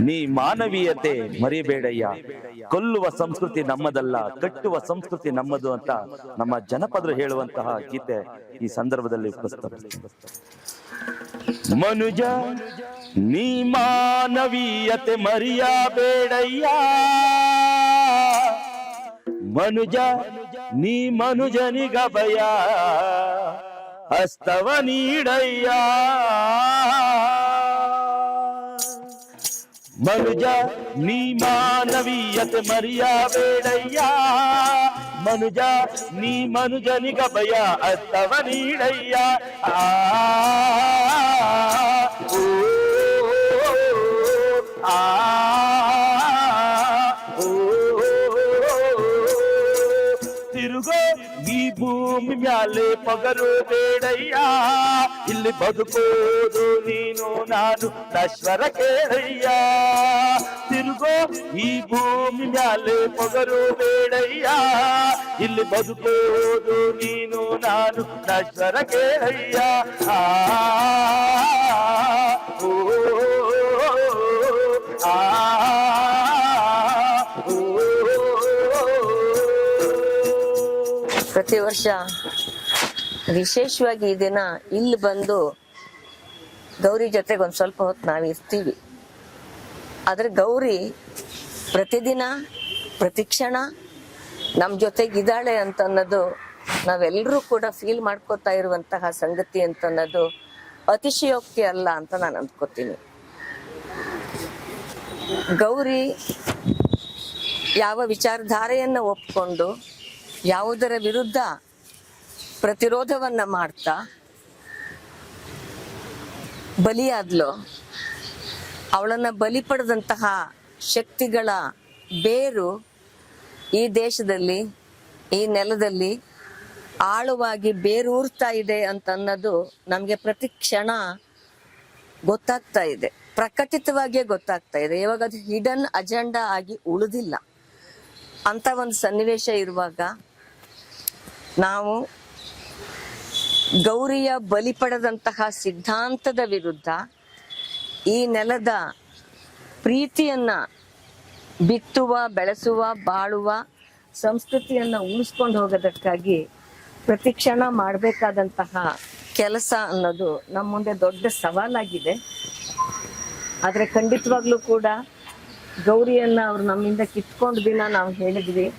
ನೀ ಮಾನವೀಯತೆ ಮರಿಬೇಡಯ್ಯ. ಕೊಲ್ಲುವ ಸಂಸ್ಕೃತಿ ನಮ್ಮದಲ್ಲ, ಕಟ್ಟುವ ಸಂಸ್ಕೃತಿ ನಮ್ಮದು ಅಂತ ನಮ್ಮ ಜನಪದರು ಹೇಳುವಂತಹ ಗೀತೆ ಈ ಸಂದರ್ಭದಲ್ಲಿ ಪ್ರಸ್ತಾಪ ಮನುಜ, ನೀ ಮಾನವೀಯತೆ ಮರಿಯಬೇಡಯ್ಯ. ಮನುಜ, ನೀ ಮನುಜನಿಗ ಭಯ. ಹಸ್ತವ ನೀಡಯ್ಯ. ಮನುಜ ನೀ ಮಾನವೀಯತೆ ಮರಿಯಬೇಡಯ್ಯ ಮನುಜ ನೀ ಮನುಜನಿಗ ಭಯ ಹಸ್ತವ ನೀಡಯ್ಯ ಆ ಓ, ಆ ಓ, ತಿರುಗೋ ಈ ಭೂಮಿ ಮ್ಯಾಲೆ ಪಗರು ಬೇಡಯ್ಯ ಇಲ್ಲಿ ಬದುಕೋದು ನೀನು ನಾನು ನಶ್ವರ ಕೇಳಯ್ಯ. ತಿರುಗೋ ಈ ಭೂಮಿ ಮ್ಯಾಲೆ ಮೊಗರು ಬೇಡಯ್ಯ. ಇಲ್ಲಿ ಬದುಕೋದು ನೀನು ನಾನು ನಶ್ವರ ಕೇಳಯ್ಯ. ಆ ಓ, ಆ ಪ್ರತಿ ವರ್ಷ ವಿಶೇಷವಾಗಿ ಈ ದಿನ ಇಲ್ಲಿ ಬಂದು ಗೌರಿ ಜೊತೆಗೆ ಒಂದು ಸ್ವಲ್ಪ ಹೊತ್ತು ನಾವು ಇರ್ತೀವಿ. ಆದ್ರೆ ಗೌರಿ ಪ್ರತಿದಿನ, ಪ್ರತಿ ಕ್ಷಣ ನಮ್ಮ ಜೊತೆಗೆ ಇದ್ದಾಳೆ ಅಂತ ಅನ್ನೋದು ನಾವೆಲ್ಲರೂ ಕೂಡ ಫೀಲ್ ಮಾಡ್ಕೋತಾ ಇರುವಂತಹ ಸಂಗತಿ ಅಂತ ಅನ್ನೋದು ಅತಿಶಯೋಕ್ತಿ ಅಲ್ಲ ಅಂತ ನಾನು ಅಂದ್ಕೋತೀನಿ. ಗೌರಿ ಯಾವ ವಿಚಾರಧಾರೆಯನ್ನು ಒಪ್ಕೊಂಡು, ಯಾವುದರ ವಿರುದ್ಧ ಪ್ರತಿರೋಧವನ್ನ ಮಾಡ್ತಾ ಬಲಿಯಾದ್ಲು, ಅವಳನ್ನ ಬಲಿ ಪಡೆದಂತಹ ಶಕ್ತಿಗಳ ಬೇರು ಈ ದೇಶದಲ್ಲಿ, ಈ ನೆಲದಲ್ಲಿ ಆಳವಾಗಿ ಬೇರೂರ್ತಾ ಇದೆ ಅಂತ ಅನ್ನೋದು ನಮಗೆ ಪ್ರತಿ ಕ್ಷಣ ಗೊತ್ತಾಗ್ತಾ ಇದೆ. ಪ್ರಕಟಿತವಾಗಿಯೇ ಗೊತ್ತಾಗ್ತಾ ಇದೆ. ಇವಾಗ ಅದು ಹಿಡನ್ ಅಜೆಂಡಾ ಆಗಿ ಉಳಿದಿಲ್ಲ. ಅಂತ ಒಂದು ಸನ್ನಿವೇಶ ಇರುವಾಗ ನಾವು ಗೌರಿಯ ಬಲಿ ಪಡೆದಂತಹ ಸಿದ್ಧಾಂತದ ವಿರುದ್ಧ ಈ ನೆಲದ ಪ್ರೀತಿಯನ್ನ ಬಿತ್ತುವ, ಬೆಳೆಸುವ, ಬಾಳುವ ಸಂಸ್ಕೃತಿಯನ್ನ ಉಳಿಸ್ಕೊಂಡು ಹೋಗೋದಕ್ಕಾಗಿ ಪ್ರತಿಕ್ಷಣ ಮಾಡಬೇಕಾದಂತಹ ಕೆಲಸ ಅನ್ನೋದು ನಮ್ಮ ಮುಂದೆ ದೊಡ್ಡ ಸವಾಲಾಗಿದೆ. ಆದರೆ ಖಂಡಿತವಾಗ್ಲೂ ಕೂಡ ಗೌರಿಯನ್ನ ಅವ್ರು ನಮ್ಮಿಂದ ಕಿತ್ಕೊಂಡು ದಿನ ನಾವು ಹೇಳಿದ್ವಿ.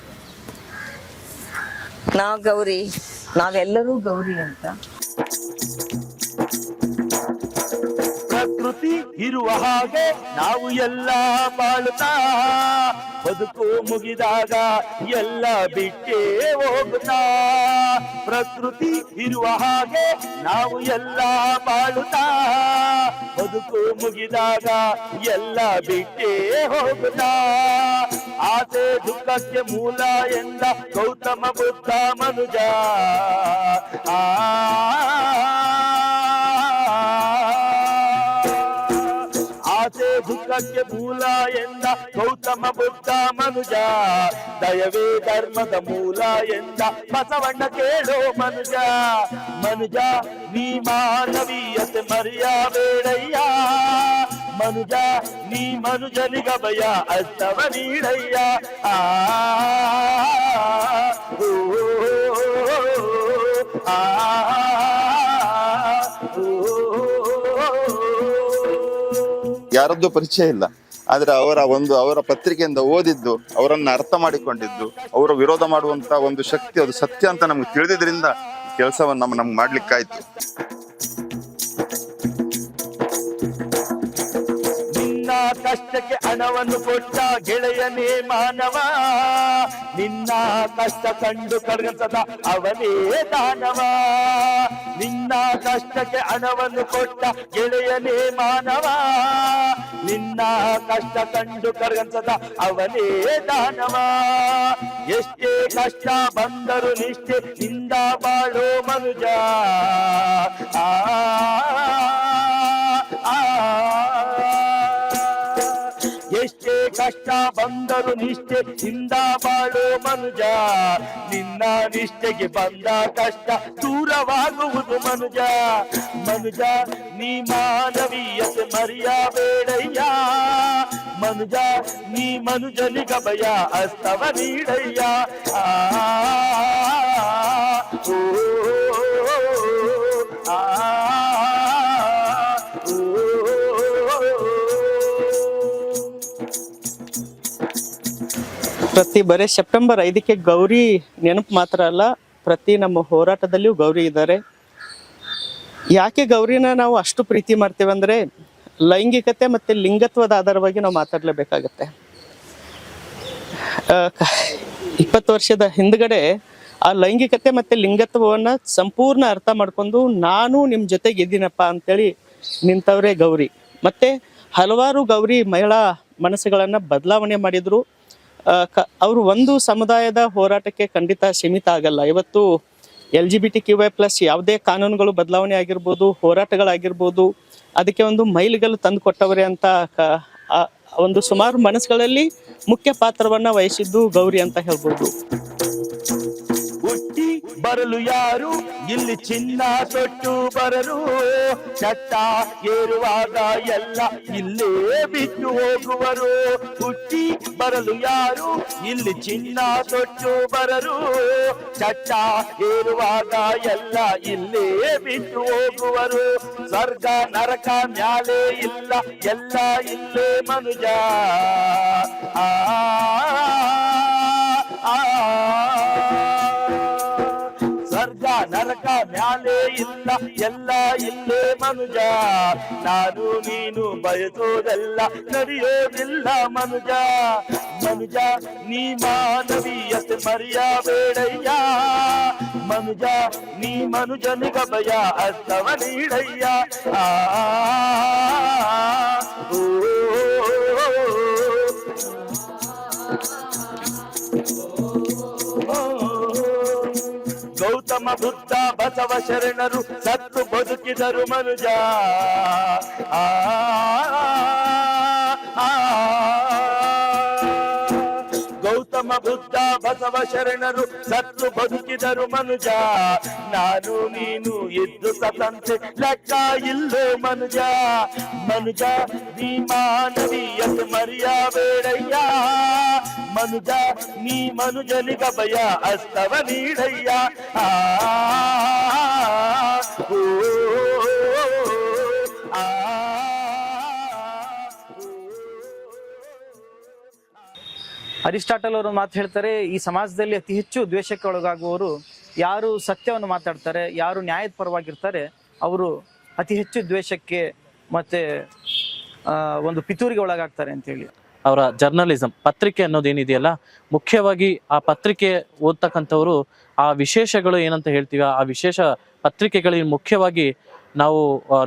ನಾವು ಗೌರಿ ನಾವೆಲ್ಲರೂ ಗೌರಿ ಅಂತ. ಪ್ರಕೃತಿ ಇರುವ ಹಾಗೆ ನಾವು ಎಲ್ಲ ಬಾಳುತ್ತಾ ಬದುಕು ಮುಗಿದಾಗ ಎಲ್ಲ ಬಿಟ್ಟೇ ಹೋಗುತ್ತಾ ಪ್ರಕೃತಿ ಇರುವ ಹಾಗೆ ನಾವು ಎಲ್ಲ ಬಾಳುತ್ತಾ ಬದುಕು ಮುಗಿದಾಗ ಎಲ್ಲ ಬಿಟ್ಟೇ ಹೋಗುತ್ತಾ ಆಸೆ ದುಃಖಕ್ಕೆ ಮೂಲ ಎಂದ ಗೌತಮ ಬುದ್ಧ ಮನುಜ ಆ ಆಸೆ ದುಃಖಕ್ಕೆ ಮೂಲ ಎಂದ ಗೌತಮ ಬುದ್ಧ ಮನುಜ ದಯವೇ ಧರ್ಮದ ಮೂಲ ಎಂದ ಬಸವಣ್ಣ ಕೇಳೋ ಮನುಜ ಮನುಜ ನೀ ಮಾನವೀಯತೆ ಮರೆಯಬೇಡಯ್ಯ ಮನುಜ ನೀ ಮನುಜನಿಗ ಭಯ, ಅಷ್ಟವ ನೀಡಯ್ಯ. ಆ ಯಾರದ್ದು ಪರಿಚಯ ಇಲ್ಲ. ಆದ್ರೆ ಅವರ ಒಂದು, ಅವರ ಪತ್ರಿಕೆಯಿಂದ ಓದಿದ್ದು, ಅವರನ್ನ ಅರ್ಥ ಮಾಡಿಕೊಂಡಿದ್ದು, ಅವರ ವಿರೋಧ ಮಾಡುವಂತ ಒಂದು ಶಕ್ತಿ, ಅದು ಸತ್ಯ ಅಂತ ನಮ್ಗೆ ತಿಳಿದಿದ್ರಿಂದ ಕೆಲಸವನ್ನು ನಮ್ ನಮ್ಗೆ ಮಾಡ್ಲಿಕ್ಕಾಯ್ತು. ಕಷ್ಟಕ್ಕೆ ಹಣವನ್ನು ಕೊಟ್ಟ ಗೆಳೆಯನೇ ಮಾನವ. ನಿನ್ನ ಕಷ್ಟ ಕಂಡು ಕರಗಸದ ಅವನೇ ದಾನವ. ನಿನ್ನ ಕಷ್ಟಕ್ಕೆ ಹಣವನ್ನು ಕೊಟ್ಟ ಗೆಳೆಯನೇ ಮಾನವ. ನಿನ್ನ ಕಷ್ಟ ಕಂಡು ಕರಗಸದ ಅವನೇ ದಾನವ. ಎಷ್ಟೇ ಕಷ್ಟ ಬಂದರು ನಿಷ್ಠೆ ನಿಂದ ಬಾಳೋ ಮನುಜ. ಆ ಆ ಬಂದರು ನಿಷ್ಠೆ ಇಂದ ಬಾಳೋ ಮನುಜ ನಿನ್ನ ನಿಷ್ಠೆಗೆ ಬಂದ ಕಷ್ಟ ದೂರವಾಗುವುದು ಮನುಜ ಮನುಜ ನೀ ಮಾನವೀಯತೆ ಮರೆಯಬೇಡಯ್ಯ ಮನುಜ ನೀ ಮನುಜನಿಗ ಭಯ ಅಸ್ತವ ನೀಡಯ್ಯ ಆ, ಓ, ಆ, ಪ್ರತಿ ಬರೀ ಸೆಪ್ಟೆಂಬರ್ ಐದಕ್ಕೆ ಗೌರಿ ನೆನಪು ಮಾತ್ರ ಅಲ್ಲ, ಪ್ರತಿ ನಮ್ಮ ಹೋರಾಟದಲ್ಲಿಯೂ ಗೌರಿ ಇದ್ದಾರೆ. ಯಾಕೆ ಗೌರಿನ ನಾವು ಅಷ್ಟು ಪ್ರೀತಿ ಮಾಡ್ತೇವೆ ಅಂದರೆ ಲೈಂಗಿಕತೆ ಮತ್ತು ಲಿಂಗತ್ವದ ಆಧಾರವಾಗಿ ನಾವು ಮಾತಾಡಲೇಬೇಕಾಗತ್ತೆ. ಇಪ್ಪತ್ತು ವರ್ಷದ ಹಿಂದ್ಗಡೆ ಆ ಲೈಂಗಿಕತೆ ಮತ್ತು ಲಿಂಗತ್ವವನ್ನು ಸಂಪೂರ್ಣ ಅರ್ಥ ಮಾಡ್ಕೊಂಡು ನಾನು ನಿಮ್ಮ ಜೊತೆಗೆ ಇದ್ದೀನಪ್ಪ ಅಂತೇಳಿ ನಿಂತವರೇ ಗೌರಿ. ಮತ್ತು ಹಲವಾರು ಗೌರಿ ಮಹಿಳಾ ಮನಸ್ಸುಗಳನ್ನು ಬದಲಾವಣೆ ಮಾಡಿದರು. ಅವರು ಒಂದು ಸಮುದಾಯದ ಹೋರಾಟಕ್ಕೆ ಖಂಡಿತ ಸೀಮಿತ ಆಗಲ್ಲ. ಇವತ್ತು L G B T Q Y plus ಯಾವುದೇ ಕಾನೂನುಗಳು ಬದಲಾವಣೆ ಆಗಿರ್ಬೋದು, ಹೋರಾಟಗಳಾಗಿರ್ಬೋದು, ಅದಕ್ಕೆ ಒಂದು ಮೈಲಿಗಲ್ಲು ತಂದು ಕೊಟ್ಟವರೇ ಅಂತ ಒಂದು ಸುಮಾರು ಮನಸ್ಸುಗಳಲ್ಲಿ ಮುಖ್ಯ ಪಾತ್ರವನ್ನು ವಹಿಸಿದ್ದು ಗೌರಿ ಅಂತ ಹೇಳ್ಬೋದು. ಬರಲು ಯಾರು? ಇಲ್ಲಿ ಚಿನ್ನ ತೊಟ್ಟು ಬರರು ಚಟ್ಟ ಏರುವಾಗ ಎಲ್ಲ ಇಲ್ಲೇ ಬಿಟ್ಟು ಹೋಗುವರು. ಹುಟ್ಟಿ ಬರಲು ಯಾರು? ಇಲ್ಲಿ ಚಿನ್ನ ತೊಟ್ಟು ಬರರು ಚಟ್ಟ ಏರುವಾಗ ಎಲ್ಲ ಇಲ್ಲೇ ಬಿಟ್ಟು ಹೋಗುವರು. ಸ್ವರ್ಗ, ನರಕ, ಮ್ಯಾಲೆ ಇಲ್ಲ. ಎಲ್ಲ ಇಲ್ಲೇ ಮನುಜ. ಆ ಆ. ನರಕ ಮ್ಯಾಲೆ ಇಲ್ಲ ಎಲ್ಲ ಇಲ್ಲೇ ಮನುಜ ನಾನು ನೀನು ಬಯಸೋದೆಲ್ಲ ನಡೆಯೋದಿಲ್ಲ ಮನುಜ ಮನುಜ ನೀ ಮಾನವೀಯತೆ ಮರೆಯಬೇಡಯ್ಯ ಮನುಜ ನೀ ಮನುಜನಿಗ ಭಯ ಅಸ್ತವ ನೀಡಯ್ಯ ಆ ಓ, ಗೌತಮ ಬುದ್ಧ ಬಸವ ಶರಣರು ಸತ್ತು ಬದುಕಿದರು ಮನುಜ ಆ, ಬುದ್ಧ ಬಸವ ಶರಣರು ಸತ್ತು ಬದುಕಿದರು ಮನುಜ ನಾನು ನೀನು ಇದ್ದು ಸತಂತೆ ಲೆಕ್ಕ ಇಲ್ಲೋ ಮನುಜ ಮನುಜ ನೀ ಮಾನವೀಯತೆ ಮರೆಯಬೇಡಯ್ಯ ಮನುಜ ನೀ ಮನುಜನಿಗ ಭಯ ಅಸ್ತವ ನೀಡಯ್ಯ ಆ ಓ, ಆ, ಅರಿಸ್ಟಾಟಲ್ ಅವರು ಮಾತು ಹೇಳ್ತಾರೆ, ಈ ಸಮಾಜದಲ್ಲಿ ಅತಿ ಹೆಚ್ಚು ದ್ವೇಷಕ್ಕೆ ಒಳಗಾಗುವವರು ಯಾರು ಸತ್ಯವನ್ನು ಮಾತಾಡ್ತಾರೆ, ಯಾರು ನ್ಯಾಯದ ಪರವಾಗಿರ್ತಾರೆ, ಅವರು ಅತಿ ಹೆಚ್ಚು ದ್ವೇಷಕ್ಕೆ ಮತ್ತೆ ಒಂದು ಪಿತೂರಿಗೆ ಒಳಗಾಗ್ತಾರೆ ಅಂತ ಹೇಳಿ. ಅವರ ಜರ್ನಲಿಸಂ, ಪತ್ರಿಕೆ ಅನ್ನೋದೇನಿದೆಯಲ್ಲ ಮುಖ್ಯವಾಗಿ ಆ ಪತ್ರಿಕೆ ಓದ್ತಕ್ಕಂಥವ್ರು ಆ ವಿಶೇಷಗಳು ಏನಂತ ಹೇಳ್ತೀವಿ, ಆ ವಿಶೇಷ ಪತ್ರಿಕೆಗಳಲ್ಲಿ ಮುಖ್ಯವಾಗಿ ನಾವು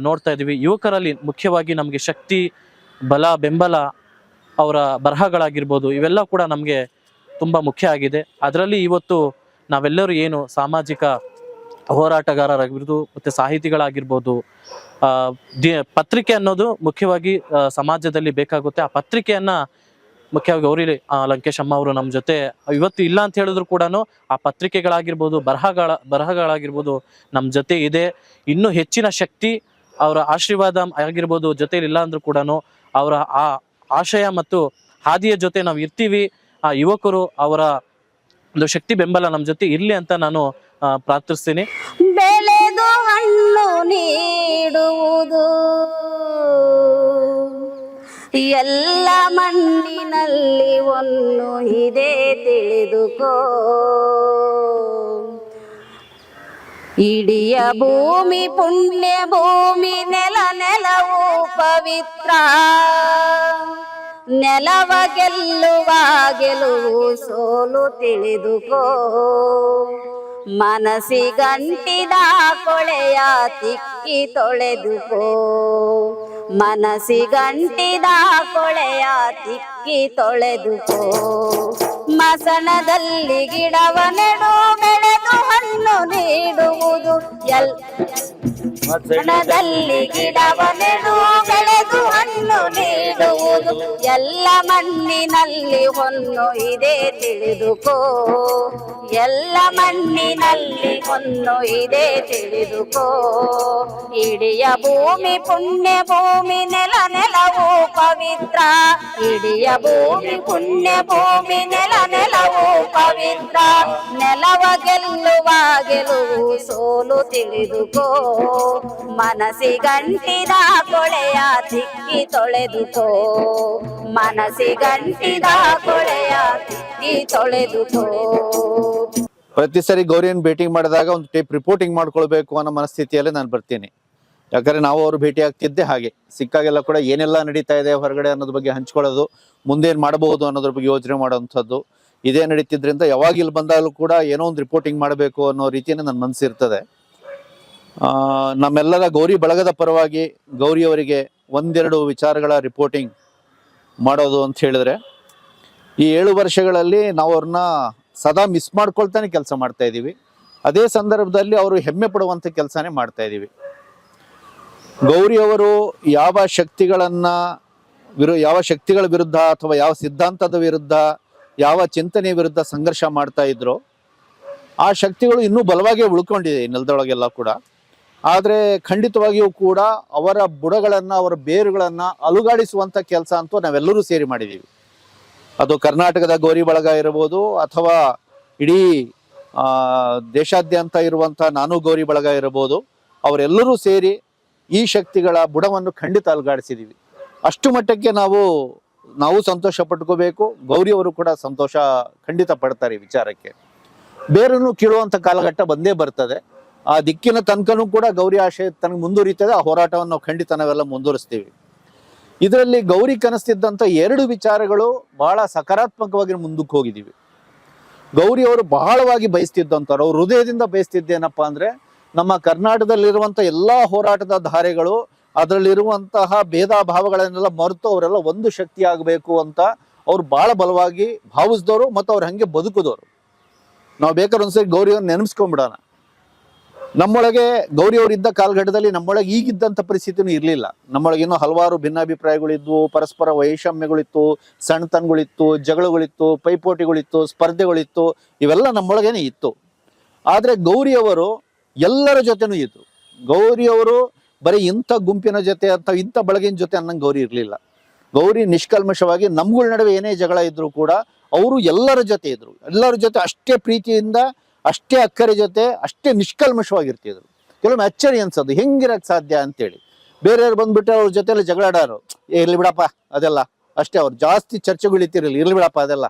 ನೋಡ್ತಾ ಇದ್ದೀವಿ. ಯುವಕರಲ್ಲಿ ಮುಖ್ಯವಾಗಿ ನಮಗೆ ಶಕ್ತಿ, ಬಲ, ಬೆಂಬಲ ಅವರ ಬರಹಗಳಾಗಿರ್ಬೋದು ಇವೆಲ್ಲ ಕೂಡ ನಮಗೆ ತುಂಬ ಮುಖ್ಯ ಆಗಿದೆ. ಅದರಲ್ಲಿ ಇವತ್ತು ನಾವೆಲ್ಲರೂ ಏನು ಸಾಮಾಜಿಕ ಹೋರಾಟಗಾರರಾಗಿರ್ಬೋದು ಮತ್ತು ಸಾಹಿತಿಗಳಾಗಿರ್ಬೋದು ಪತ್ರಿಕೆ ಅನ್ನೋದು ಮುಖ್ಯವಾಗಿ ಸಮಾಜದಲ್ಲಿ ಬೇಕಾಗುತ್ತೆ. ಆ ಪತ್ರಿಕೆಯನ್ನು ಮುಖ್ಯವಾಗಿ ಆ, ಲಂಕೇಶ್ ಅಮ್ಮ ಅವರು ನಮ್ಮ ಜೊತೆ ಇವತ್ತು ಇಲ್ಲ ಅಂತ ಹೇಳಿದ್ರು ಕೂಡ ಆ ಪತ್ರಿಕೆಗಳಾಗಿರ್ಬೋದು ಬರಹಗಳ ಬರಹಗಳಾಗಿರ್ಬೋದು ನಮ್ಮ ಜೊತೆ ಇದೆ. ಇನ್ನೂ ಹೆಚ್ಚಿನ ಶಕ್ತಿ ಅವರ ಆಶೀರ್ವಾದ ಆಗಿರ್ಬೋದು ಜೊತೆಲಿ ಇಲ್ಲ ಅಂದ್ರೂ ಕೂಡ ಅವರ ಆ ಆಶಯ ಮತ್ತು ಹಾದಿಯ ಜೊತೆ ನಾವು ಇರ್ತೀವಿ. ಆ ಯುವಕರು ಅವರ ಒಂದು ಶಕ್ತಿ ಬೆಂಬಲ ನಮ್ಮ ಜೊತೆ ಇರ್ಲಿ ಅಂತ ನಾನು ಪ್ರಾರ್ಥಿಸ್ತೀನಿ. ಬೆಳೆದು ಹಣ್ಣು ನೀಡುವುದು. ಎಲ್ಲ ಮಣ್ಣಿನಲ್ಲಿ ಒಂದು ಇದೆ ತಿಳಿದುಕೋ. ಇಡಿಯ ಭೂಮಿ, ಪುಣ್ಯ ಭೂಮಿ, ನೆಲ, ನೆಲವು ಪವಿತ್ರ. ನೆಲವ ಗೆಲ್ಲುವ, ಗೆಲುವು ಸೋಲು ತಿಳಿದುಕೋ. ಮನಸ್ಸಿಗಂಟಿದ ಕೊಳೆಯ ತಿಕ್ಕಿ ತೊಳೆದುಕೋ. ಮನಸ್ಸಿಗಂಟಿದ ಕೊಳೆಯ ತಿಕ್ಕಿ ತೊಳೆದುಕೋ ಮಸಣದಲ್ಲಿ ಗಿಡವ ನೆಡು ಬೆಳೆದು ಹಣ್ಣು ನೀಡುವುದು ಎಲ್ ಹಣದಲ್ಲಿ ಗಿಡವ ನೆಡು ಬೆಳೆದು ಹಣ್ಣು ನೀಡುವುದು ಎಲ್ಲ ಮಣ್ಣಿನಲ್ಲಿ ಹೊನ್ನು ಇದೆ ತಿಳಿದುಕೋ. ಎಲ್ಲ ಮಣ್ಣಿನಲ್ಲಿ ಹೊನ್ನು ಇದೆ ತಿಳಿದುಕೋ. ಇಡಿಯ ಭೂಮಿ ಪುಣ್ಯ ಭೂಮಿ ನೆಲ ನೆಲವು ಪವಿತ್ರ. ಇಡಿಯ ಭೂಮಿ ಪುಣ್ಯ ಭೂಮಿ ನೆಲ ನೆಲವು ಪವಿತ್ರ. ನೆಲವ ಗೆಲ್ಲುವ ಗೆಲುವು ಸೋಲು ತಿಳಿದುಕೋ. ಮನಸ್ಸಿಗಂಟಿದ ಕೊಳೆಯ ತಿಕ್ಕಿ ತೊಳೆದುಕೋ. ಮನಸ್ಸಿಗಂಟಿದ ಕೊಳೆಯ ತಿಕ್ಕಿ ತೊಳೆದುಕೋ. ಪ್ರತಿ ಸರಿ ಗೌರಿಯನ್ನು ಭೇಟಿ ಮಾಡಿದಾಗ ಒಂದು ಟೇಪ್ ರಿಪೋರ್ಟಿಂಗ್ ಮಾಡ್ಕೊಳ್ಬೇಕು ಅನ್ನೋ ಮನಸ್ಥಿತಿಯಲ್ಲಿ ನಾನು ಬರ್ತೀನಿ. ಯಾಕಂದ್ರೆ ನಾವು ಅವರು ಭೇಟಿ ಆಗ್ತಿದ್ದೆ ಹಾಗೆ. ಸಿಕ್ಕಾಗೆಲ್ಲ ಕೂಡ ಏನೆಲ್ಲ ನಡೀತಾ ಇದೆ ಹೊರಗಡೆ ಅನ್ನೋದ್ರ ಬಗ್ಗೆ ಹಂಚ್ಕೊಳ್ಳೋದು, ಮುಂದೇನು ಮಾಡಬಹುದು ಅನ್ನೋದ್ರ ಬಗ್ಗೆ ಯೋಚನೆ ಮಾಡುವಂಥದ್ದು. ಇದೇ ನಡೀತಿದ್ರಿಂದ ಯಾವಾಗ ಇಲ್ಲಿ ಬಂದಾಗಲೂ ಕೂಡ ಏನೋ ಒಂದು ರಿಪೋರ್ಟಿಂಗ್ ಮಾಡಬೇಕು ಅನ್ನೋ ರೀತಿಯೇ ನನ್ನ ಮನಸ್ಸಿರ್ತದೆ ನಮ್ಮೆಲ್ಲರ ಗೌರಿ ಬಳಗದ ಪರವಾಗಿ ಗೌರಿ ಅವರಿಗೆ ಒಂದೆರಡು ವಿಚಾರಗಳ ರಿಪೋರ್ಟಿಂಗ್ ಮಾಡೋದು ಅಂತ ಹೇಳಿದ್ರೆ, ಈ ಏಳು ವರ್ಷಗಳಲ್ಲಿ ನಾವು ಅವ್ರನ್ನ ಸದಾ ಮಿಸ್ ಮಾಡ್ಕೊಳ್ತಾನೆ ಕೆಲಸ ಮಾಡ್ತಾ ಇದ್ದೀವಿ. ಅದೇ ಸಂದರ್ಭದಲ್ಲಿ ಅವರು ಹೆಮ್ಮೆ ಪಡುವಂಥ ಕೆಲಸನೇ ಮಾಡ್ತಾ ಇದ್ದೀವಿ. ಗೌರಿ ಅವರು ಯಾವ ಶಕ್ತಿಗಳನ್ನು ವಿರು, ಯಾವ ಶಕ್ತಿಗಳ ವಿರುದ್ಧ ಅಥವಾ ಯಾವ ಸಿದ್ಧಾಂತದ ವಿರುದ್ಧ ಯಾವ ಚಿಂತನೆ ವಿರುದ್ಧ ಸಂಘರ್ಷ ಮಾಡ್ತಾ ಇದ್ರು, ಆ ಶಕ್ತಿಗಳು ಇನ್ನೂ ಬಲವಾಗಿ ಉಳ್ಕೊಂಡಿದೆ ನೆಲದೊಳಗೆಲ್ಲ ಕೂಡ. ಆದರೆ ಖಂಡಿತವಾಗಿಯೂ ಕೂಡ ಅವರ ಬುಡಗಳನ್ನು, ಅವರ ಬೇರುಗಳನ್ನು ಅಲುಗಾಡಿಸುವಂತ ಕೆಲಸ ಅಂತೂ ನಾವೆಲ್ಲರೂ ಸೇರಿ ಮಾಡಿದ್ದೀವಿ ಅದು ಕರ್ನಾಟಕದ ಗೌರಿ ಬಳಗ ಇರ್ಬೋದು, ಅಥವಾ ಇಡೀ ದೇಶಾದ್ಯಂತ ಇರುವಂಥ ನಾನು ಗೌರಿ ಬಳಗ ಇರಬಹುದು ಅವರೆಲ್ಲರೂ ಸೇರಿ ಈ ಶಕ್ತಿಗಳ ಬುಡವನ್ನು ಖಂಡಿತ ಅಲುಗಾಡಿಸಿದ್ದೀವಿ ಅಷ್ಟು ಮಟ್ಟಕ್ಕೆ ನಾವು ನಾವು ಸಂತೋಷ ಪಟ್ಕೋಬೇಕು ಗೌರಿಯವರು ಕೂಡ ಸಂತೋಷ ಖಂಡಿತ ಪಡ್ತಾರೆ ಈ ವಿಚಾರಕ್ಕೆ. ಬೇರನ್ನು ಕೀಳುವಂಥ ಕಾಲಘಟ್ಟ ಬಂದೇ ಬರ್ತದೆ. ಆ ದಿಕ್ಕಿನ ತನಕನೂ ಕೂಡ ಗೌರಿ ಆಶಯ ತನಗೆ ಮುಂದುವರಿತದೆ, ಆ ಹೋರಾಟವನ್ನು ನಾವು ಖಂಡಿತ ನಾವೆಲ್ಲ ಮುಂದುವರಿಸ್ತೀವಿ. ಇದರಲ್ಲಿ ಗೌರಿ ಕನಸ್ತಿದ್ದಂಥ ಎರಡು ವಿಚಾರಗಳು ಬಹಳ ಸಕಾರಾತ್ಮಕವಾಗಿ ಮುಂದಕ್ಕೆ ಹೋಗಿದ್ದೀವಿ ಗೌರಿ ಅವರು ಬಹಳವಾಗಿ ಬಯಸ್ತಿದ್ದಂಥವ್ರು, ಅವ್ರು ಹೃದಯದಿಂದ ಬಯಸ್ತಿದ್ದೇನಪ್ಪ ಅಂದ್ರೆ, ನಮ್ಮ ಕರ್ನಾಟಕದಲ್ಲಿರುವಂಥ ಎಲ್ಲಾ ಹೋರಾಟದ ಧಾರೆಗಳು ಅದರಲ್ಲಿರುವಂತಹ ಭೇದ ಭಾವಗಳನ್ನೆಲ್ಲ ಮರೆತು ಅವರೆಲ್ಲ ಒಂದು ಶಕ್ತಿ ಆಗಬೇಕು ಅಂತ ಅವ್ರು ಬಹಳ ಬಲವಾಗಿ ಭಾವಿಸಿದವರು ಮತ್ತು ಅವ್ರು ಹಂಗೆ ಬದುಕಿದವರು ನಾವು ಬೇಕಾದ್ರೆ ಒಂದ್ಸರಿ ಗೌರಿಯವ್ರನ್ನ ನೆನೆಸ್ಕೊಂಡ್ಬಿಡೋಣ ನಮ್ಮೊಳಗೆ ಗೌರಿ ಅವರು ಇದ್ದ ಕಾಲಘಟ್ಟದಲ್ಲಿ ನಮ್ಮೊಳಗೆ ಈಗಿದ್ದಂಥ ಪರಿಸ್ಥಿತಿನೂ ಇರಲಿಲ್ಲ. ನಮ್ಮೊಳಗೆ ಇನ್ನೂ ಹಲವಾರು ಭಿನ್ನಾಭಿಪ್ರಾಯಗಳಿದ್ವು, ಪರಸ್ಪರ ವೈಷಮ್ಯಗಳಿತ್ತು ಸಣ್ಣತನಗಳಿತ್ತು ಜಗಳಗಳಿತ್ತು, ಪೈಪೋಟಿಗಳಿತ್ತು, ಸ್ಪರ್ಧೆಗಳಿತ್ತು, ಇವೆಲ್ಲ ನಮ್ಮೊಳಗೇನೆ ಇತ್ತು. ಆದರೆ ಗೌರಿಯವರು ಎಲ್ಲರ ಜೊತೆನೂ ಇದ್ದರು ಗೌರಿಯವರು ಬರೀ ಇಂಥ ಗುಂಪಿನ ಜೊತೆ ಅಂತ ಇಂಥ ಬಳಗಿನ ಜೊತೆ ಅನ್ನಂಗೆ ಗೌರಿ ಇರಲಿಲ್ಲ. ಗೌರಿ ನಿಷ್ಕಲ್ಮಶವಾಗಿ ನಮ್ಗಳ ನಡುವೆ ಏನೇ ಜಗಳ ಇದ್ರು ಕೂಡ ಅವರು ಎಲ್ಲರ ಜೊತೆ ಇದ್ರು. ಎಲ್ಲರ ಜೊತೆ ಅಷ್ಟೇ ಪ್ರೀತಿಯಿಂದ ಅಷ್ಟೇ ಅಕ್ಕರೆ ಜೊತೆ ಅಷ್ಟೇ ನಿಷ್ಕಲ್ಮಶವಾಗಿರ್ತಿದ್ರು. ಕೆಲವೊಮ್ಮೆ ಅಚ್ಚರಿ ಅನ್ಸೋದು ಹೆಂಗಿರಕ್ ಸಾಧ್ಯ ಅಂತೇಳಿ. ಬೇರೆಯವ್ರು ಬಂದ್ಬಿಟ್ಟು ಅವ್ರ ಜೊತೆಲಿ "ಏ, ಇರ್ಲಿ ಬಿಡಪ್ಪ ಅದೆಲ್ಲ. ಅಷ್ಟೇ ಅವ್ರು ಜಾಸ್ತಿ ಚರ್ಚೆಗಳಿತ್ತಿರಲಿಲ್ಲ ಇರ್ಲಿ ಬಿಡಪ್ಪ ಅದೆಲ್ಲ.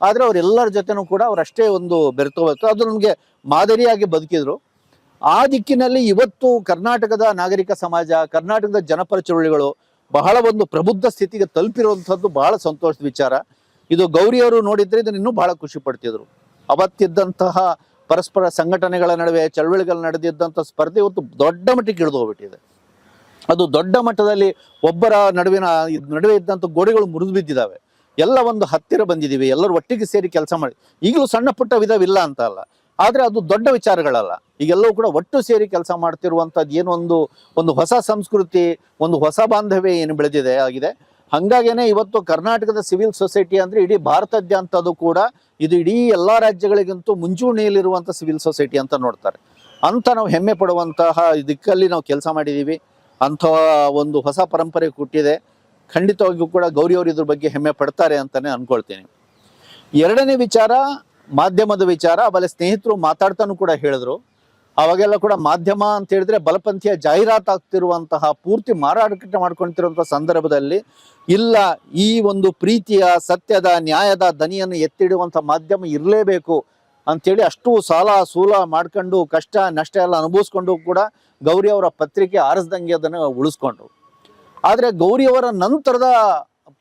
ಆದ್ರೆ ಅವ್ರೆಲ್ಲರ ಜೊತೆನೂ ಕೂಡ ಅವ್ರು ಅಷ್ಟೇ ಒಂದು ಬೆರೆತೋಬೇಕು ಅದು ನಮಗೆ ಮಾದರಿಯಾಗಿ ಬದುಕಿದ್ರು. ಆ ದಿಕ್ಕಿನಲ್ಲಿ ಇವತ್ತು ಕರ್ನಾಟಕದ ನಾಗರಿಕ ಸಮಾಜ, ಕರ್ನಾಟಕದ ಜನಪರ ಚಳುವಳಿಗಳು ಬಹಳ ಒಂದು ಪ್ರಬುದ್ಧ ಸ್ಥಿತಿಗೆ ತಲುಪಿರುವಂಥದ್ದು ಬಹಳ ಸಂತೋಷದ ವಿಚಾರ. ಇದು ಗೌರಿಯವರು ನೋಡಿದ್ರೆ ಇದನ್ನ ಇನ್ನೂ ಬಹಳ ಖುಷಿ ಪಡ್ತಿದ್ರು. ಅವತ್ತಿದ್ದಂತಹ ಪರಸ್ಪರ ಸಂಘಟನೆಗಳ ನಡುವೆ ಚಳವಳಿಗಳ ನಡೆದಿದ್ದಂಥ ಸ್ಪರ್ಧೆ ಇವತ್ತು ದೊಡ್ಡ ಮಟ್ಟಿಗೆ ಇಳಿದು ಹೋಗ್ಬಿಟ್ಟಿದೆ. ಅದು ದೊಡ್ಡ ಮಟ್ಟದಲ್ಲಿ ಒಬ್ಬರ ನಡುವಿನ ನಡುವೆ ಇದ್ದಂಥ ಗೋಡೆಗಳು ಮುರಿದು ಬಿದ್ದಿದ್ದಾವೆ. ಎಲ್ಲ ಒಂದು ಹತ್ತಿರ ಬಂದಿದ್ದೀವಿ ಎಲ್ಲರೂ ಒಟ್ಟಿಗೆ ಸೇರಿ ಕೆಲಸ ಮಾಡಿ. ಈಗಲೂ ಸಣ್ಣ ಪುಟ್ಟ ವಿಧವಿಲ್ಲ ಅಂತ ಅಲ್ಲ. ಆದರೆ ಅದು ದೊಡ್ಡ ವಿಚಾರಗಳಲ್ಲ. ಈಗೆಲ್ಲವೂ ಕೂಡ ಒಟ್ಟು ಸೇರಿ ಕೆಲಸ ಮಾಡ್ತಿರುವಂಥದ್ದು ಏನೋ ಒಂದು ಒಂದು ಹೊಸ ಸಂಸ್ಕೃತಿ, ಒಂದು ಹೊಸ ಬಾಂಧವ್ಯ ಏನು ಬೆಳೆದಿದೆ, ಆಗಿದೆ. ಹಂಗಾಗೇನೆ ಇವತ್ತು ಕರ್ನಾಟಕದ ಸಿವಿಲ್ ಸೊಸೈಟಿ ಅಂದರೆ ಇಡೀ ಭಾರತದಾದ್ಯಂತದ್ದು ಕೂಡ ಇದು ಇಡೀ ಎಲ್ಲ ರಾಜ್ಯಗಳಿಗಿಂತೂ ಮುಂಚೂಣಿಯಲ್ಲಿರುವಂಥ ಸಿವಿಲ್ ಸೊಸೈಟಿ ಅಂತ ನೋಡ್ತಾರೆ. ಅಂತ ನಾವು ಹೆಮ್ಮೆ ಪಡುವಂತಹ ದಿಕ್ಕಲ್ಲಿ ನಾವು ಕೆಲಸ ಮಾಡಿದ್ದೀವಿ ಅಂಥ ಒಂದು ಹೊಸ ಪರಂಪರೆ ಹುಟ್ಟಿದೆ. ಖಂಡಿತವಾಗಿಯೂ ಕೂಡ ಗೌರಿ ಅವರು ಇದ್ರ ಬಗ್ಗೆ ಹೆಮ್ಮೆ ಪಡ್ತಾರೆ ಅಂತಲೇ ಅಂದ್ಕೊಳ್ತೀನಿ ಎರಡನೇ ವಿಚಾರ, ಮಾಧ್ಯಮದ ವಿಚಾರ, ಆಮೇಲೆ ಸ್ನೇಹಿತರು ಮಾತಾಡ್ತಾನೂ ಕೂಡ ಹೇಳಿದ್ರು. ಅವಾಗೆಲ್ಲ ಕೂಡ ಮಾಧ್ಯಮ ಅಂತ ಹೇಳಿದ್ರೆ ಬಲಪಂಥೀಯ ಜಾಹೀರಾತು ಆಗ್ತಿರುವಂತಹ ಪೂರ್ತಿ ಮಾರಾಟ ಮಾಡ್ಕೊಂತಿರುವಂತಹ ಸಂದರ್ಭದಲ್ಲಿ ಇಲ್ಲ, ಈ ಒಂದು ಪ್ರೀತಿಯ, ಸತ್ಯದ, ನ್ಯಾಯದ ದನಿಯನ್ನು ಎತ್ತಿಡುವಂತ ಮಾಧ್ಯಮ ಇರಲೇಬೇಕು ಅಂಥೇಳಿ ಅಷ್ಟು ಸಾಲ ಸೂಲ ಮಾಡ್ಕೊಂಡು ಕಷ್ಟ, ನಷ್ಟ ಎಲ್ಲ ಅನುಭವಿಸ್ಕೊಂಡು ಕೂಡ ಗೌರಿ ಅವರ ಪತ್ರಿಕೆ ಆರಿಸ್ದಂಗೆ ಅದನ್ನು ಉಳಿಸ್ಕೊಂಡ್ರು. ಆದರೆ ಗೌರಿ ಅವರ ನಂತರದ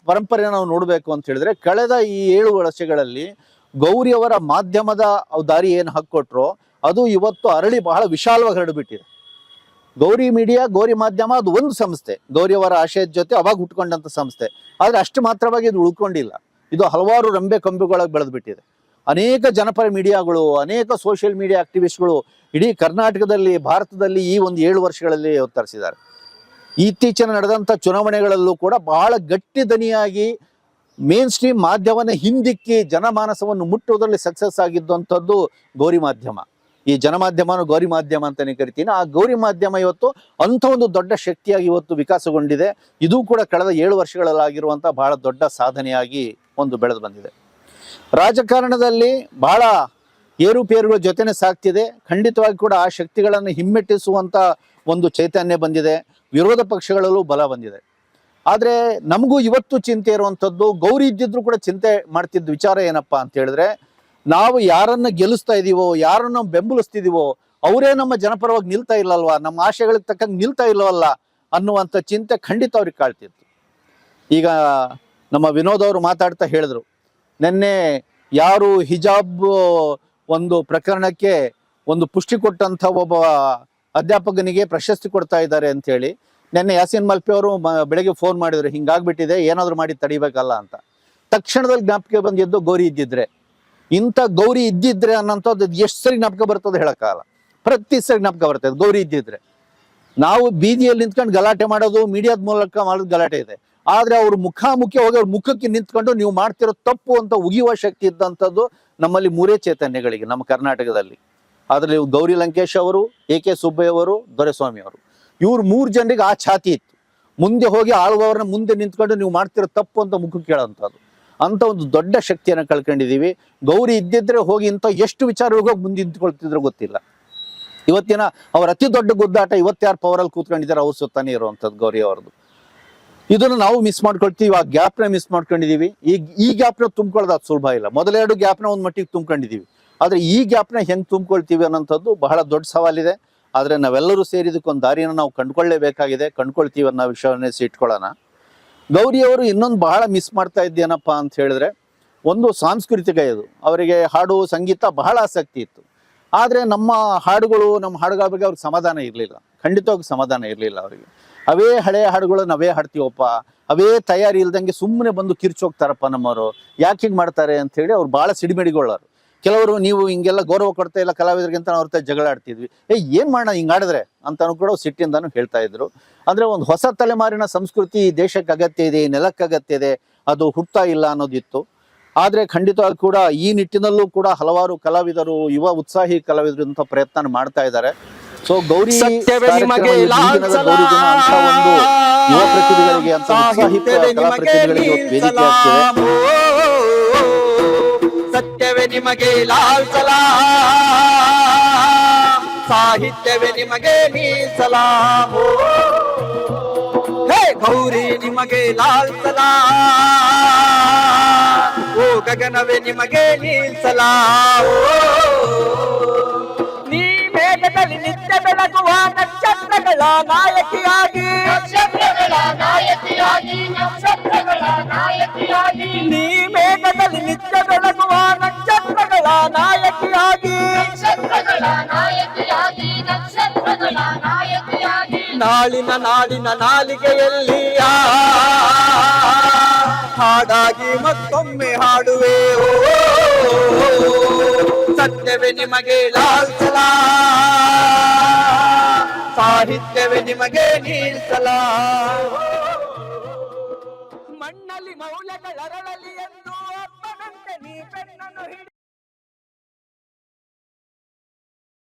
ಪರಂಪರೆ ನಾವು ನೋಡಬೇಕು ಅಂತ ಹೇಳಿದ್ರೆ ಕಳೆದ ಈ ಏಳು ವರ್ಷಗಳಲ್ಲಿ ಗೌರಿಯವರ ಮಾಧ್ಯಮದ ದಾರಿ ಏನು ಹಾಕೊಟ್ರೋ ಅದು ಇವತ್ತು ಅರಳಿ ಬಹಳ ವಿಶಾಲವಾಗಿ ಹರಡಿಬಿಟ್ಟಿದೆ. ಗೌರಿ ಮೀಡಿಯಾ ಗೌರಿ ಮಾಧ್ಯಮ ಅದು ಒಂದು ಸಂಸ್ಥೆ. ಗೌರಿಯವರ ಆಶಯದ ಜೊತೆ ಅವಾಗ ಹುಟ್ಕೊಂಡಂತ ಸಂಸ್ಥೆ. ಆದ್ರೆ ಅಷ್ಟು ಮಾತ್ರವಾಗಿ ಇದು ಉಳ್ಕೊಂಡಿಲ್ಲ. ಇದು ಹಲವಾರು ರಂಬೆ ಕಂಬಿಗಳಾಗಿ ಬೆಳೆದ್ಬಿಟ್ಟಿದೆ. ಅನೇಕ ಜನಪರ ಮೀಡಿಯಾಗಳು ಅನೇಕ ಸೋಷಿಯಲ್ ಮೀಡಿಯಾ ಆಕ್ಟಿವಿಸ್ಟ್ಗಳು ಇಡೀ ಕರ್ನಾಟಕದಲ್ಲಿ, ಭಾರತದಲ್ಲಿ ಈ ಒಂದು ಏಳು ವರ್ಷಗಳಲ್ಲಿ ಒತ್ತರಿಸಿದ್ದಾರೆ. ಇತ್ತೀಚಿನ ನಡೆದಂಥ ಚುನಾವಣೆಗಳಲ್ಲೂ ಕೂಡ ಬಹಳ ಗಟ್ಟಿ ದನಿಯಾಗಿ ಮೇನ್ ಸ್ಟ್ರೀಮ್ ಮಾಧ್ಯಮನ ಹಿಂದಿಕ್ಕಿ ಜನಮಾನಸವನ್ನು ಮುಟ್ಟುವುದರಲ್ಲಿ ಸಕ್ಸಸ್ ಆಗಿದ್ದಂಥದ್ದು ಗೌರಿ ಮಾಧ್ಯಮ. ಈ ಜನಮಾಧ್ಯಮ ಗೌರಿ ಮಾಧ್ಯಮ ಅಂತಾನೆ ಕರಿತೀನಿ. ಆ ಗೌರಿ ಮಾಧ್ಯಮ ಇವತ್ತು ಅಂಥ ಒಂದು ದೊಡ್ಡ ಶಕ್ತಿಯಾಗಿ ಇವತ್ತು ವಿಕಾಸಗೊಂಡಿದೆ. ಇದು ಕೂಡ ಕಳೆದ ಏಳು ವರ್ಷಗಳಲ್ಲಾಗಿರುವಂಥ ಬಹಳ ದೊಡ್ಡ ಸಾಧನೆಯಾಗಿ ಒಂದು ಬೆಳೆದು ಬಂದಿದೆ. ರಾಜಕಾರಣದಲ್ಲಿ ಬಹಳ ಏರುಪೇರುಗಳ ಜೊತೆನೆ ಸಾಕ್ತಿದೆ ಖಂಡಿತವಾಗಿ ಕೂಡ ಆ ಶಕ್ತಿಗಳನ್ನು ಹಿಮ್ಮೆಟ್ಟಿಸುವಂತ ಒಂದು ಚೈತನ್ಯ ಬಂದಿದೆ. ವಿರೋಧ ಪಕ್ಷಗಳಲ್ಲೂ ಬಲ ಬಂದಿದೆ. ಆದರೆ ನಮಗೂ ಇವತ್ತು ಚಿಂತೆ ಇರುವಂಥದ್ದು, ಗೌರಿ ಇದ್ದಿದ್ರು ಕೂಡ ಚಿಂತೆ ಮಾಡ್ತಿದ್ದ ವಿಚಾರ ಏನಪ್ಪಾ ಅಂತ ಹೇಳಿದ್ರೆ ನಾವು ಯಾರನ್ನ ಗೆಲ್ಲಿಸ್ತಾ ಇದೀವೋ, ಯಾರನ್ನ ಬೆಂಬಲಿಸ್ತಿದೀವೋ, ಅವರೇ ನಮ್ಮ ಜನಪರವಾಗಿ ನಿಲ್ತಾ ಇಲ್ಲಲ್ವಾ? ನಮ್ಮ ಆಶೆಗಳಿಗೆ ತಕ್ಕಂಗೆ ನಿಲ್ತಾ ಇಲ್ಲವಲ್ಲ ಅನ್ನುವಂಥ ಚಿಂತೆ ಖಂಡಿತ ಅವ್ರಿಗೆ ಕಾಳ್ತಿತ್ತು ಈಗ ನಮ್ಮ ವಿನೋದ್ ಅವರು ಮಾತಾಡ್ತಾ ಹೇಳಿದ್ರು, ನಿನ್ನೆ ಯಾರು ಹಿಜಾಬ್ ಒಂದು ಪ್ರಕರಣಕ್ಕೆ ಒಂದು ಪುಷ್ಟಿ ಕೊಟ್ಟಂತ ಒಬ್ಬ ಅಧ್ಯಾಪಕನಿಗೆ ಪ್ರಶಸ್ತಿ ಕೊಡ್ತಾ ಇದ್ದಾರೆ ಅಂತ ಹೇಳಿ, ನಿನ್ನೆ ಯಾಸಿನ್ ಮಲ್ಪೆ ಅವರು ಬೆಳಗ್ಗೆ ಫೋನ್ ಮಾಡಿದ್ರು, ಹಿಂಗಾಗ್ಬಿಟ್ಟಿದೆ, ಏನಾದರೂ ಮಾಡಿ ತಡಿಬೇಕಲ್ಲ ಅಂತ. ತಕ್ಷಣದಲ್ಲಿ ಜ್ಞಾಪಕ ಬಂದಿದ್ದು ಗೋರಿ ಇದ್ದಿದ್ರೆ ಇಂಥ ಗೌರಿ ಇದ್ದಿದ್ರೆ ಅನ್ನೋಂಥದ್ದು ಎಷ್ಟು ಸರಿ ಜ್ಞಾಪಕ ಬರ್ತದೆ ಹೇಳೋಕ್ಕಾಗಲ್ಲ ಪ್ರತಿ ಸರಿ ಜ್ಞಾಪಕ ಬರ್ತದೆ ಗೌರಿ ಇದ್ದಿದ್ರೆ. ನಾವು ಬೀದಿಯಲ್ಲಿ ನಿಂತ್ಕೊಂಡು ಗಲಾಟೆ ಮಾಡೋದು, ಮೀಡಿಯಾದ ಮೂಲಕ ಮಾಡೋದು ಗಲಾಟೆ ಇದೆ. ಆದರೆ ಅವ್ರ ಮುಖಾಮುಖಿ ಹೋಗಿ ಅವ್ರ ಮುಖಕ್ಕೆ ನಿಂತ್ಕೊಂಡು ನೀವು ಮಾಡ್ತಿರೋ ತಪ್ಪು ಅಂತ ಉಗಿಯುವ ಶಕ್ತಿ ಇದ್ದಂಥದ್ದು ನಮ್ಮಲ್ಲಿ ಮೂರೇ ಚೈತನ್ಯಗಳಿಗೆ ನಮ್ಮ ಕರ್ನಾಟಕದಲ್ಲಿ. ಅದ್ರಲ್ಲಿ ಗೌರಿ ಲಂಕೇಶ್ ಅವರು, ಎ ಕೆ ಸುಬ್ಬಯ್ಯವರು ದೊರೆಸ್ವಾಮಿ ಅವರು. ಇವ್ರು ಮೂರು ಜನರಿಗೆ ಆ ಛಾತಿ ಇತ್ತು. ಮುಂದೆ ಹೋಗಿ ಆಳುವವರನ್ನ ಮುಂದೆ ನಿಂತ್ಕೊಂಡು ನೀವು ಮಾಡ್ತಿರೋ ತಪ್ಪು ಅಂತ ಮುಖಕ್ಕೆ ಕೇಳೋಂಥದ್ದು. ಅಂತ ಒಂದು ದೊಡ್ಡ ಶಕ್ತಿಯನ್ನು ಕಳ್ಕೊಂಡಿದ್ದೀವಿ. ಗೌರಿ ಇದ್ದಿದ್ರೆ ಹೋಗಿ ಇಂಥ ಎಷ್ಟು ವಿಚಾರಗಳಿಗೆ ಹೋಗಿ ಮುಂದೆ ನಿಂತ್ಕೊಳ್ತಿದ್ರು ಗೊತ್ತಿಲ್ಲ. ಇವತ್ತಿನ ಅವ್ರ ಅತಿ ದೊಡ್ಡ ಗುದ್ದಾಟ ಇವತ್ತು ಯಾರು ಪವರಲ್ಲಿ ಕೂತ್ಕೊಂಡಿದ್ದಾರೆ ಅವ್ರ ಸುತ್ತಾನೆ ಇರುವಂಥದ್ದು ಗೌರಿ ಅವ್ರದ್ದು. ಇದನ್ನು ನಾವು ಮಿಸ್ ಮಾಡ್ಕೊಳ್ತೀವಿ, ಆ ಗ್ಯಾಪ್ನ ಮಿಸ್ ಮಾಡ್ಕೊಂಡಿದ್ದೀವಿ. ಈಗ ಈ ಗ್ಯಾಪ್ನ ತುಂಬ್ಕೊಳ್ಳೋದು ಅದು ಸುಲಭ ಇಲ್ಲ. ಮೊದಲೆರಡು ಗ್ಯಾಪ್ನ ಒಂದು ಮಟ್ಟಿಗೆ ತುಂಬ್ಕೊಂಡಿದ್ದೀವಿ. ಆದರೆ ಈ ಗ್ಯಾಪ್ನ ಹೆಂಗೆ ತುಂಬ್ಕೊಳ್ತೀವಿ ಅನ್ನೋಂಥದ್ದು ಬಹಳ ದೊಡ್ಡ ಸವಾಲಿದೆ. ಆದರೆ ನಾವೆಲ್ಲರೂ ಸೇರಿದಕ್ಕೊಂದು ದಾರಿಯನ್ನು ನಾವು ಕಂಡುಕೊಳ್ಳೇಬೇಕಾಗಿದೆ. ಕಂಡುಕೊಳ್ತೀವಿ ಅನ್ನೋ ವಿಷಯವನ್ನೇ ಇಟ್ಕೊಳ್ಳೋಣ. ಗೌರಿ ಅವರು ಇನ್ನೊಂದು ಬಹಳ ಮಿಸ್ ಮಾಡ್ತಾ ಇದ್ದೇನಪ್ಪ ಅಂತ ಹೇಳಿದ್ರೆ, ಒಂದು ಸಾಂಸ್ಕೃತಿಕ ಇದು. ಅವರಿಗೆ ಹಾಡು, ಸಂಗೀತ ಬಹಳ ಆಸಕ್ತಿ ಇತ್ತು. ಆದರೆ ನಮ್ಮ ಹಾಡುಗಳು, ನಮ್ಮ ಹಾಡುಗಳ ಬಗ್ಗೆ ಅವ್ರಿಗೆ ಸಮಾಧಾನ ಇರಲಿಲ್ಲ. ಖಂಡಿತವಾಗಿ ಸಮಾಧಾನ ಇರಲಿಲ್ಲ ಅವರಿಗೆ. ಅವೇ ಹಳೆಯ ಹಾಡುಗಳು, ನಾವೇ ಹಾಡ್ತೀವಪ್ಪ. ಅವೇ ತಯಾರಿ ಇಲ್ದಂಗೆ ಸುಮ್ಮನೆ ಬಂದು ಕಿರ್ಚೋಗ್ತಾರಪ್ಪ ನಮ್ಮವರು. ಯಾಕೆ ಹಿಂಗೆ ಮಾಡ್ತಾರೆ ಅಂತ ಹೇಳಿ ಅವ್ರು ಬಹಳ ಸಿಡಿಮಿಡಿಗೊಳ್ಳೋರು. ಕೆಲವರು ನೀವು ಹಿಂಗೆಲ್ಲ ಗೌರವ ಕೊಡ್ತಾ ಇಲ್ಲ ಕಲಾವಿದರಿಗಿಂತ ನಾವು ಅವ್ರ ಜಗಳ ಆಡ್ತಿದ್ವಿ. ಏ ಏನ್ ಮಾಡೋಣ ಹಿಂಗ್ ಆಡಿದ್ರೆ? ಅಂತಾನು ಕೂಡ ಸಿಟ್ಟಿಂದಾನು ಹೇಳ್ತಾ ಇದ್ರು. ಅಂದ್ರೆ ಒಂದು ಹೊಸ ತಲೆಮಾರಿನ ಸಂಸ್ಕೃತಿ ದೇಶಕ್ಕೆ ಅಗತ್ಯ ಇದೆ ನೆಲಕ್ಕೆ ಅಗತ್ಯ ಇದೆ ಅದು ಹುಟ್ತಾ ಇಲ್ಲ ಅನ್ನೋದಿತ್ತು. ಆದ್ರೆ ಖಂಡಿತ ಕೂಡ ಈ ನಿಟ್ಟಿನಲ್ಲೂ ಕೂಡ ಹಲವಾರು ಕಲಾವಿದರು ಯುವ ಉತ್ಸಾಹಿ ಕಲಾವಿದರು ಅಂತ ಪ್ರಯತ್ನ ಮಾಡ್ತಾ ಇದ್ದಾರೆ. ಸೊ ಗೌರಿ ಯುವ ಪ್ರತಿಭೆಗಳಿಗೆ ಅಂತ ಉತ್ಸಾಹಿ ಕಲಾ ಪ್ರತಿಭೆಗಳಿಗೆ ಇವತ್ತು ವೇದಿಕೆ ಆಗ್ತಿದೆ. ನಿಮಗೆ ಲಾಲ್ ಸಲಾ. ಸಾಹಿತ್ಯವೇ ನಿಮಗೆ ಮೀಸಲಾಂ ಹೇ ಗೌರಿ ನಿಮಗೆ ಲಾಲ್ ಸಲಾ. ಓ ಗಗನವೇ ನಿಮಗೆ ನೀಲ್ಸಲಾ ನೀ ಮೇಘದಲ್ಲಿ ನಿತ್ಯ ಬೆಳಗುವ ನಕ್ಷತ್ರಗಳ ನಾಯಕಿಯಾಗಿ. ನಕ್ಷತ್ರಗಳ ನಾಯಕಿಯಾಗಿ ನಕ್ಷತ್ರಗಳ ನಾಯಕಿಯಾಗಿ. ನೀ ಮೇಘದಲ್ಲಿ ನಿತ್ಯ ನಾಳಿನ ನಾಡಿನ ನಾಲಿಗೆಯಲ್ಲಿ ಹಾಡಾಗಿ ಮತ್ತೊಮ್ಮೆ ಹಾಡುವೆ. ಸತ್ಯವೇ ನಿಮಗೆ ಲಾಲ್ಸಲ. ಸಾಹಿತ್ಯವೇ ನಿಮಗೆ ನೀಲ್ಸಲ. ಮಣ್ಣಲ್ಲಿ ಮೌಲ್ಯಗಳರಳಲಿ ಎಂದು ಅಪ್ಪನಂತೆ ನೀ ಬೆನ್ನನ್ನು